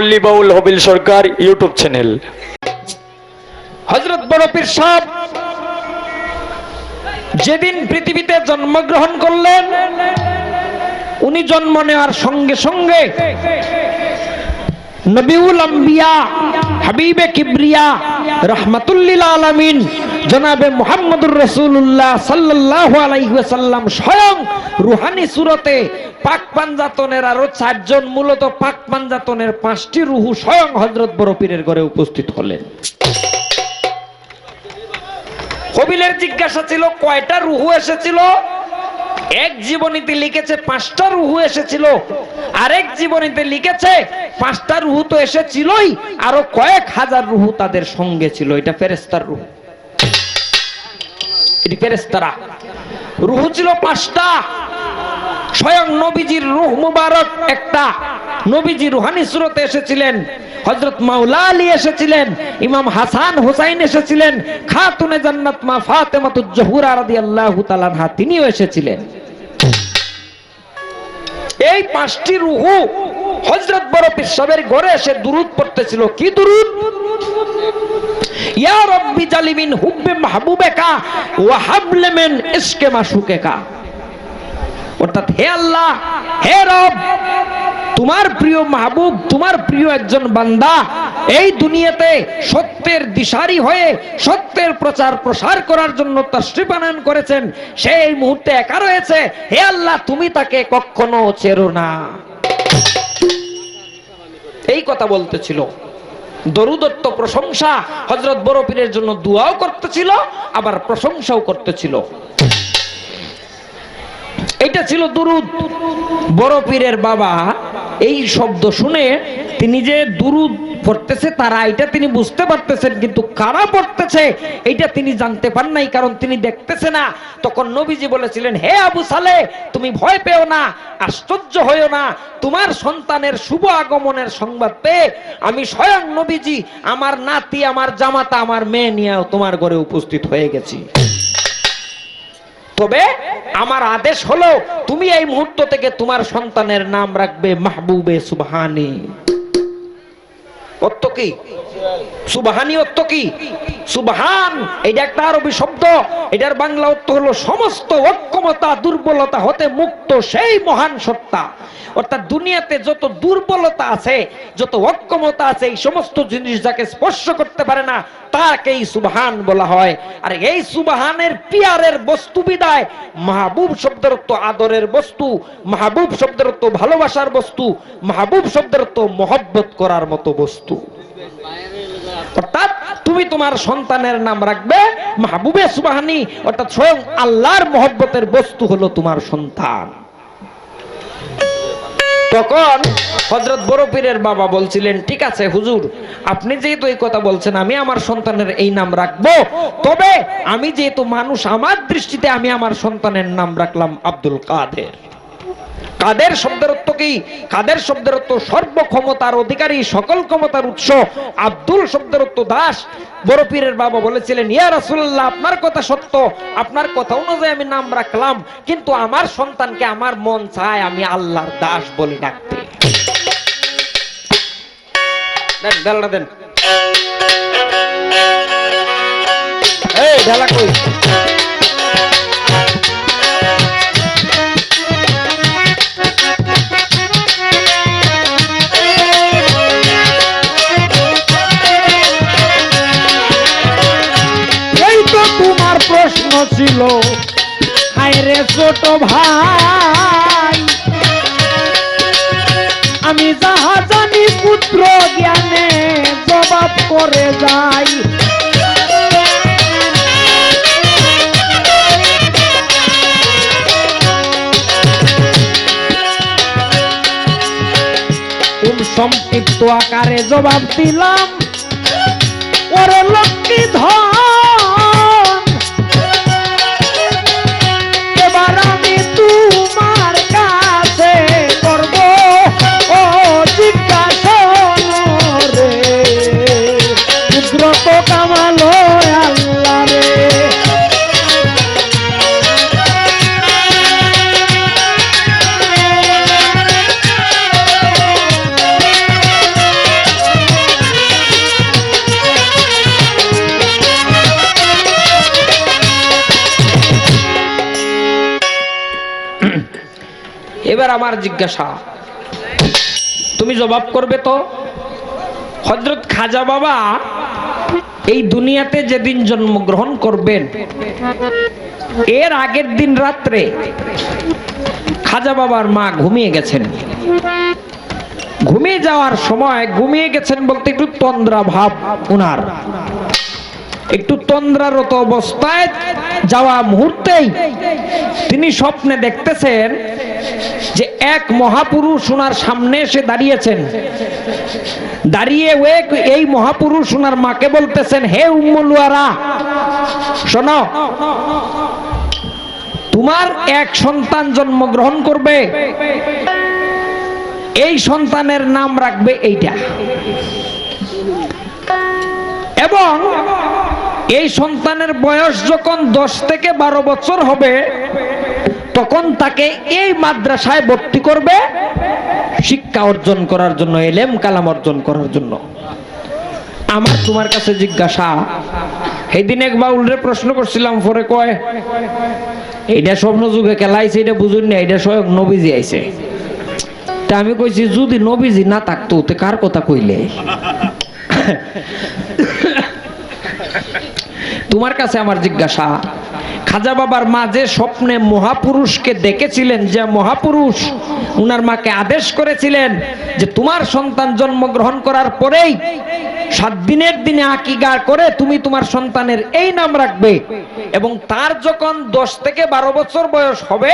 পল্লী বাউল হবিল সরকার YouTube channel. হজরত বড় সাহেব যেদিন পৃথিবীতে জন্মগ্রহণ করলেন, উনি জন্ম নেওয়ার সঙ্গে সঙ্গে আম্বিয়া, হাবিবে কিবরিয়া আলামিন, জনাবে মুহাম্মদুর আলাইহি ওয়াসাল্লাম স্বয়ং রুহানি সুরতে পাক পাঞ্জাতনের আরও চারজন, মূলত পাক পাঞ্জাতনের পাঁচটি রুহু স্বয়ং হজরত বড় পীরের ঘরে উপস্থিত হলেন। কবিলের জিজ্ঞাসা ছিল, কয়টা রুহু এসেছিল? এক জীবনীতে লিখেছে পাঁচটা রুহু এসেছিল, আরেক জীবনীতে লিখেছে পাঁচটা রুহু তো এসেছিলই, আরও কয়েক হাজার রুহু তাদের সঙ্গে ছিল। এটা ফেরেস্তার রুহু। এটি ফেরেস্তারা রুহু ছিল পাঁচটা। স্বয়ং নবীজির রুহ মুবারক একটা। নবীজি রুহানি সুরতে এসেছিলেন। হজরত মাওলা আলী এসেছিলেন, ইমাম হাসান হুসাইন এসেছিলেন, খাতুনে জান্নাত মা ফাতেমাতুজ জহুরা রাদিয়াল্লাহু তাআলা তিনিও এসেছিলেন। এই পাঁচটি রুহু হজরত বড় পিসাবের ঘরে এসে দুরুদ পড়তেছিল। কি দুরুদ? ইয়া রব্বি জালিমিন হুব্বে মাহবুবেকা ওয়া হাবলে মিন ইশকে মাশুকেকা অর্থাৎ হে আল্লাহ, হে রব তোমার প্রিয় মাহবুব, তোমার প্রিয় একজন বান্দা, এই দুনিয়াতে সত্যের দিশারি হয়ে সত্যের প্রচার প্রসার করার জন্য তশ্রিপানয়ন করেছেন, সেই মুহূর্তে একা রয়েছে। হে আল্লাহ, তুমি তাকে কখনো চেরো না। এই কথা বলতেছিল। দরুদত্ত প্রশংসা হজরত বড় পীরের জন্য দোয়াও করতেছিল, আবার প্রশংসাও করতেছিল। এটা ছিল দুরুদ। বড় পীরের বাবা এই শব্দ শুনে তিনি যে দুরুদ পড়তেছে, তারা এটা তিনি বুঝতে পারতেছেন, কিন্তু কারা পড়তেছে এটা তিনি জানতে পান নাই, কারণ তিনি দেখতেছে না। তখন নবীজি বলেছিলেন, হে আবু সালে, তুমি ভয় পেও না, আশ্চর্য হয়েও না, তোমার সন্তানের শুভ আগমনের সংবাদ পেয়ে আমি স্বয়ং নবীজি, আমার নাতি, আমার জামাতা, আমার মেয়ে নিয়ে তোমার ঘরে উপস্থিত হয়ে গেছি। তবে আমার আদেশ হলো, তুমি এই মুহূর্ত থেকে তোমার সন্তানের নাম রাখবে মাহবুবে সুবহানি। অর্থ কি? সুবহানি অর্থ কি? সুবহান, এটা একটা আরবি শব্দ। এটার বাংলা অর্থ হলো সমস্ত অক্ষমতা দুর্বলতা হতে মুক্ত সেই মহান সত্তা। অর্থাৎ দুনিয়াতে যত দুর্বলতা আছে, যত অক্ষমতা আছে, এই সমস্ত জিনিস যাকে স্পর্শ করতে পারে না তাকেই সুবহান বলা হয়। আর এই সুবহানের পিয়ারের বস্তু বিদায়, মাহবুব শব্দের তো আদরের বস্তু, মাহবুব শব্দের অর্থ ভালোবাসার বস্তু, মাহবুব শব্দের তো মহব্বত করার মতো বস্তু। অর্থাৎ তুমি তোমার সন্তানের নাম রাখবে মাহবুবে সুবাহানি, অর্থাৎ স্বয়ং আল্লাহর মহব্বতের বস্তু হলো তোমার সন্তান। তখন হজরত বড় পীরের বাবা বলছিলেন, ঠিক আছে হুজুর, আপনি যেহেতু এই কথা বলছেন, আমি আমার সন্তানের এই নাম রাখব। তবে আমি যেহেতু মানুষ, আমার দৃষ্টিতে আমি আমার সন্তানের নাম রাখলাম আব্দুল কাদের। কাদের শব্দের অর্থ কি? কাদের শব্দের অর্থ সর্বক্ষমতার অধিকারী, সকল ক্ষমতার উৎস? আব্দুল শব্দের অর্থ দাস। বড় পীরের বাবা বলেছিলেন, ইয়া রাসূলুল্লাহ, আপনার কথা সত্য, আপনার কথা অনুযায়ী আমি নাম রাখলাম, কিন্তু আমার সন্তানকে আমার মন চায় আমি আল্লাহর দাস বলে ডাকতে। দেন কই? ছিল হায়রে ছোট ভাই। আমি যাহা জানি পুত্র জ্ঞানে জবাব করে যাই। সংক্ষিপ্ত আকারে জবাব দিলাম? ওরে লক্ষ্মী ধন রত কামালো আল্লাহ রে। এবার আমার জিজ্ঞাসা তুমি জবাব করবে তো? হজরত খাজা বাবা এই দুনিয়াতে যেদিন জন্মগ্রহণ করবেন, এর আগের দিন রাত্রে খাজা বাবার মা ঘুমিয়ে গেছেন। ঘুমিয়ে যাওয়ার সময় ঘুমিয়ে গেছেন বলতে একটু তন্দ্রা ভাব উনার। একটু তন্দ্রারত অবস্থায় যাওয়া মুহূর্তেই তিনি স্বপ্নে দেখতেছেন যে এক মহাপুরুষ ওনার সামনে এসে দাঁড়িয়েছেন। দাঁড়িয়ে এই মহাপুরুষ ওনার মাকে বলতেছেন, হে উম্মলুয়ারা শোনো, তোমার এক সন্তান জন্মগ্রহণ করবে। এই সন্তানের নাম রাখবে এইটা। এবং এই সন্তানের বয়স যখন দশ থেকে বারো বছর হবে, তখন তাকে এই মাদ্রাসায় ভর্তি করবে শিক্ষা অর্জন করার জন্য, এলেম কালাম অর্জন করার জন্য। আমার তোমার কাছে জিজ্ঞাসা, সেদিন এক বাউলরে প্রশ্ন করছিলাম পরে কয় এইটা স্বপ্ন যুগে খেলাইছে এটা বুঝুন না এটা স্বয়ং নবীজি আইছে। তা আমি কইছি, যদি নবীজি না থাকতো, তে কার কথা কইলে? তোমার কাছে আমার জিজ্ঞাসা, খাজা বাবার মা যে স্বপ্নে মহাপুরুষকে দেখেছিলেন, যে মহাপুরুষ উনার মাকে আদেশ করেছিলেন যে তোমার সন্তান জন্মগ্রহণ করার পরেই সাত দিনের দিনে আকিগা করে তুমি তোমার সন্তানের এই নাম রাখবে এবং তার যখন দশ থেকে বারো বছর বয়স হবে,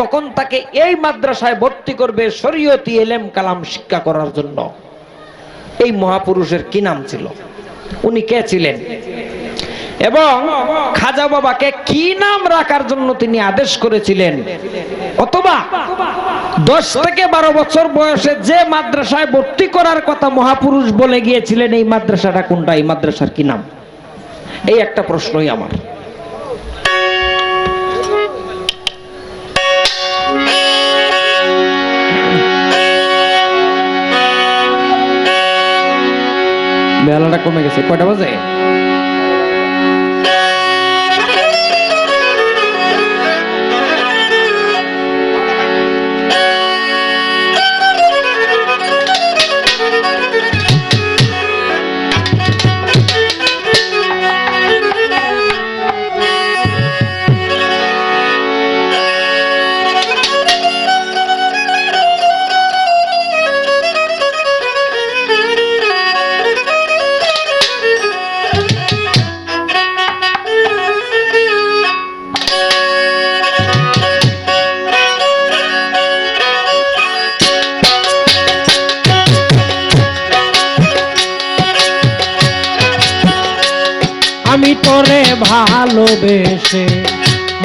তখন তাকে এই মাদ্রাসায় ভর্তি করবে শরীয়তি এলেম কালাম শিক্ষা করার জন্য। এই মহাপুরুষের কি নাম ছিল? উনি কে ছিলেন? এবং খাজা বাবাকে কি নাম রাখার জন্য তিনি আদেশ করেছিলেন? অথবা দশ থেকে বারো বছর বয়সে যে মাদ্রাসায় ভর্তি করার কথা মহাপুরুষ বলে গিয়েছিলেন, এই মাদ্রাসাটা কোনটা? এই মাদ্রাসার কি নাম? এই একটা প্রশ্নই আমার। বেলাটা কমে গেছে। কয়টা বাজে? তোরে ভালোবেসে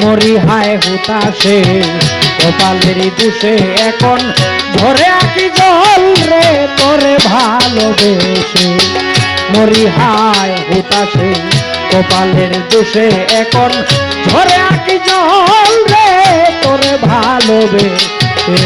মরি হায় হুতাশে, কপালের দুষে এখন ধরে আকি জল রে তোরে ভালোবেসে। মরি হায় হুতাশে, কপালের দুষে এখন ধরে আকি জল রে তোরে ভালোবেসে।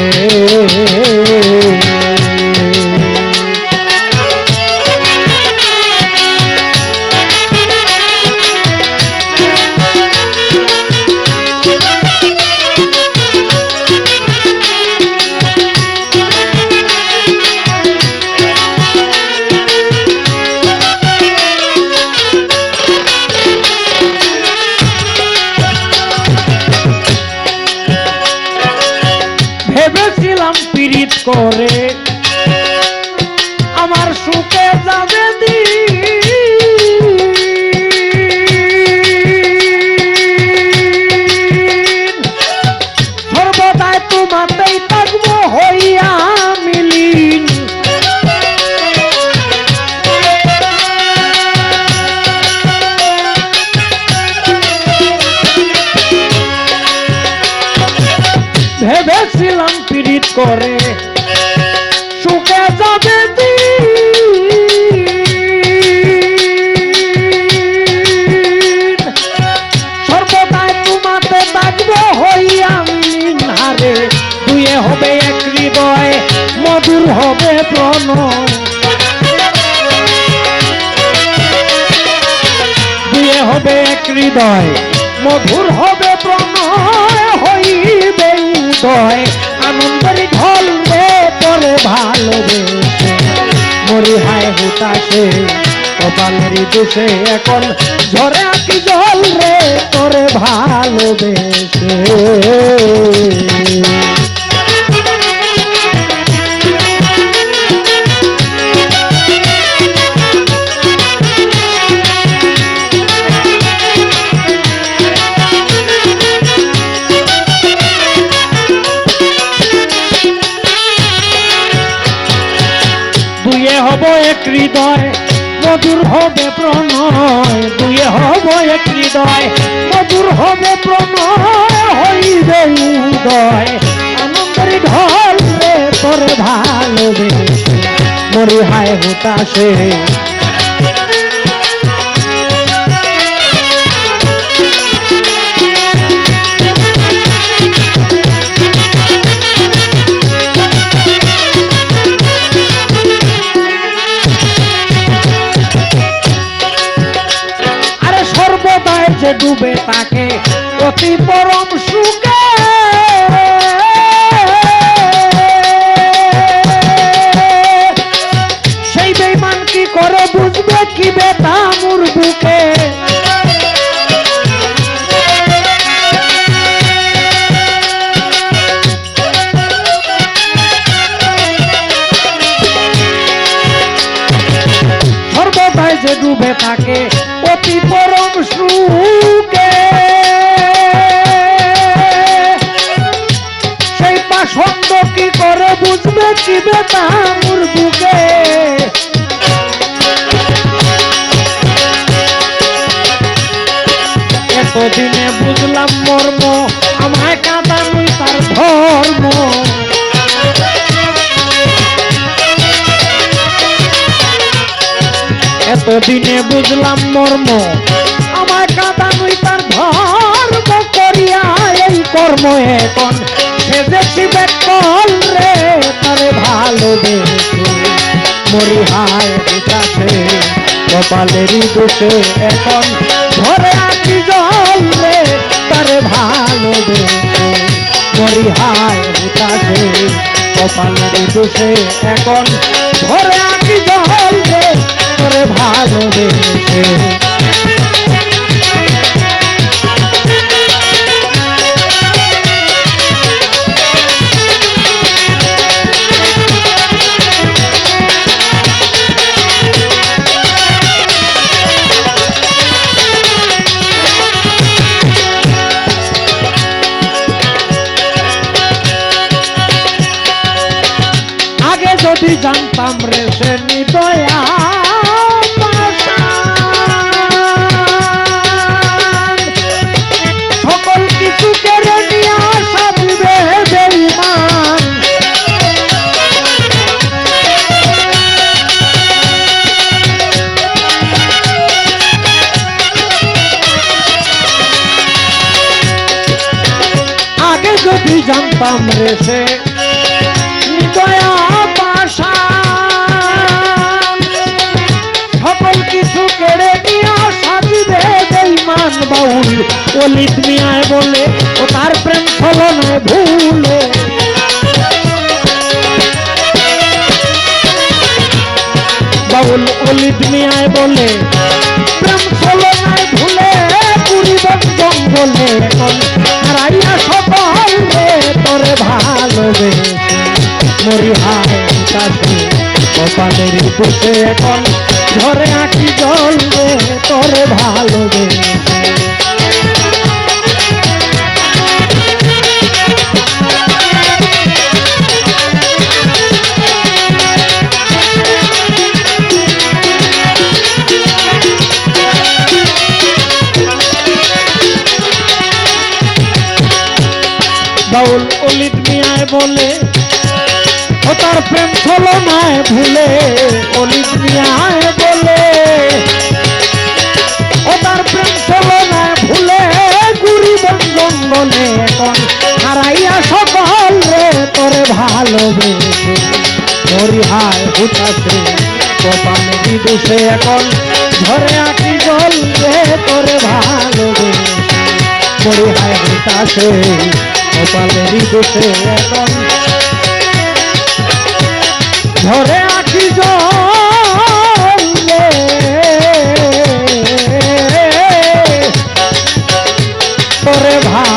পীড়িত করে। আমার সুখে যাবে দিন পীড়িত করে। সুখে যাবে। সর্বদাই তোমাতে থাকব হইয়া মিলিন হারে দুয়ে হবে এক হৃদয়, মধুর হবে প্রণয়। দুয়ে হবে এক হৃদয়, মধুর হবে প্রণয় হইবে উদয়। কপালেরই দোষে এখন ঝরে আঁকি জল রে তোরে ভালোবেসে। মধুর হবে প্রণয়, দুয়ে হব এক হৃদয় মধুর হবে প্রণয়, হইবে উদয়। আনন্দের ঢল রে তোরে ভালোবেসে মরি হায় হুতাশে ডুবে তাকে অতি পরম সুখে। সেই বেইমান কি করে বুঝবে? কি বেতামুর বুকে? যে ডুবে থাকে অতি পরম সুখে। সেই পাষণ্ড কি করে বুঝবে কি বেতামুর বুকে? এতদিনে বুঝলাম মর্ম, আমায় কাঁদানুই তার ধর্ম এতদিনে বুঝলাম মর্ম। আমার কাঁদানুই তার ধর্ম করিয়া এই কর্ম এখন। সেজেছি বেকল রে তারে ভালোবেসে। মরি হায় উঠাছে কপালেরই দোষে এখন। ধরে আছি জল রে তারে ভালোবেসে। মরি হায় উঠাছে কপালেরই দোষে এখন। ধরে আছি জল রে তোরে ভালোবেসে। যদি জানতাম রে সে নিদয়া জানতাম রে সে। দয়া পাশান সকল কিছু কেড়ে নিয়ে সাজিবে বেইমান বাউল। অলিত মিয়ায় বলে, ও তার প্রেম ছলনায় ভুলে। বাউল অলিত মিয়ায় বলে, প্রেম ছলনায় ভুলে, পুরিবেন জঙ্গলে মরি হায় কাছে কপালের বসে এখন ঝরে আঁকি জল রে তোরে ভালোবেসে বাউল অলিত মিয়ায় বলে তার প্রেম ছলো নায় ভুলে মিয়ায় বলে। ও তার প্রেম ছলো নায় ভুলে, গুরি বন জঙ্গলে এখন হারাইয়া সকল রে, তোরে ভালোবেসে। মরি হায় হুতাছে কপালে দোষে এখন ধরে আঁকি জল রে, তোরে ভালোবেসে। হায় দোষে এখন ধরে আঁকি জলে। তোরে ভালো